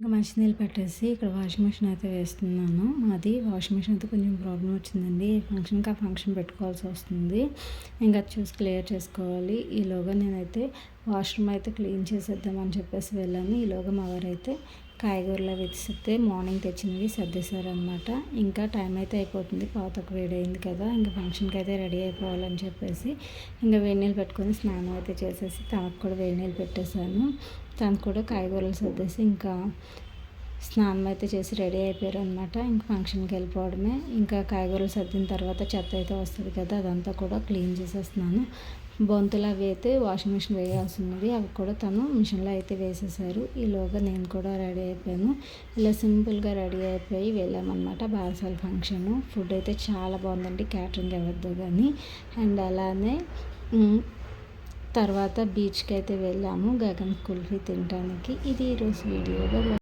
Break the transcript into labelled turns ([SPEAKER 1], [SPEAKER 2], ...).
[SPEAKER 1] ఇంకా మంచినీళ్ళు పెట్టేసి ఇక్కడ వాషింగ్ మిషన్ అయితే వేస్తున్నాను. మాది వాషింగ్ మిషన్ అయితే కొంచెం ప్రాబ్లం వచ్చిందండి. ఫంక్షన్కి ఆ ఫంక్షన్ పెట్టుకోవాల్సి వస్తుంది. ఇంకా చూసి క్లియర్ చేసుకోవాలి. ఈలోగా నేనైతే వాష్రూమ్ అయితే క్లీన్ చేసేద్దామని చెప్పేసి వెళ్ళాను. ఈలోగా మా వారైతే కాయగూరలు తెస్తే మార్నింగ్ తెచ్చినవి సర్దేశారనమాట ఇంకా టైం అయితే అయిపోతుంది. పాతకు వేడైంది కదా ఇంకా ఫంక్షన్కి అయితే రెడీ అయిపోవాలని చెప్పేసి ఇంకా వేడి నీళ్ళు పెట్టుకొని స్నానం అయితే చేసేసి తనకు కూడా వేడి నీళ్ళు పెట్టేశాను. తను కూడా కాయగూరలు సర్దేసి ఇంకా స్నానం అయితే చేసి రెడీ అయిపోయారు అనమాట ఇంక ఫంక్షన్కి వెళ్ళిపోవడమే. ఇంకా కాయగూరలు సర్దిన తర్వాత చెత్త అయితే వస్తుంది కదా అదంతా కూడా క్లీన్ చేసేస్తున్నాను. బొంతులు అవి అయితే వాషింగ్ మిషన్ వేయాల్సి ఉన్నది అవి కూడా తను మిషన్లో అయితే వేసేసారు. ఈలోగా నేను కూడా రెడీ అయిపోయాను. ఇలా సింపుల్గా రెడీ అయిపోయి వెళ్ళామన్నమాట బారసాల ఫంక్షన్. ఫుడ్ అయితే చాలా బాగుందండి క్యాటరింగ్ ఇవ్వద్దు కానీ అండ్ అలానే తర్వాత బీచ్కి అయితే వెళ్ళాము గగన్ కుల్ఫీ తినడానికి ఇది ఈరోజు వీడియో.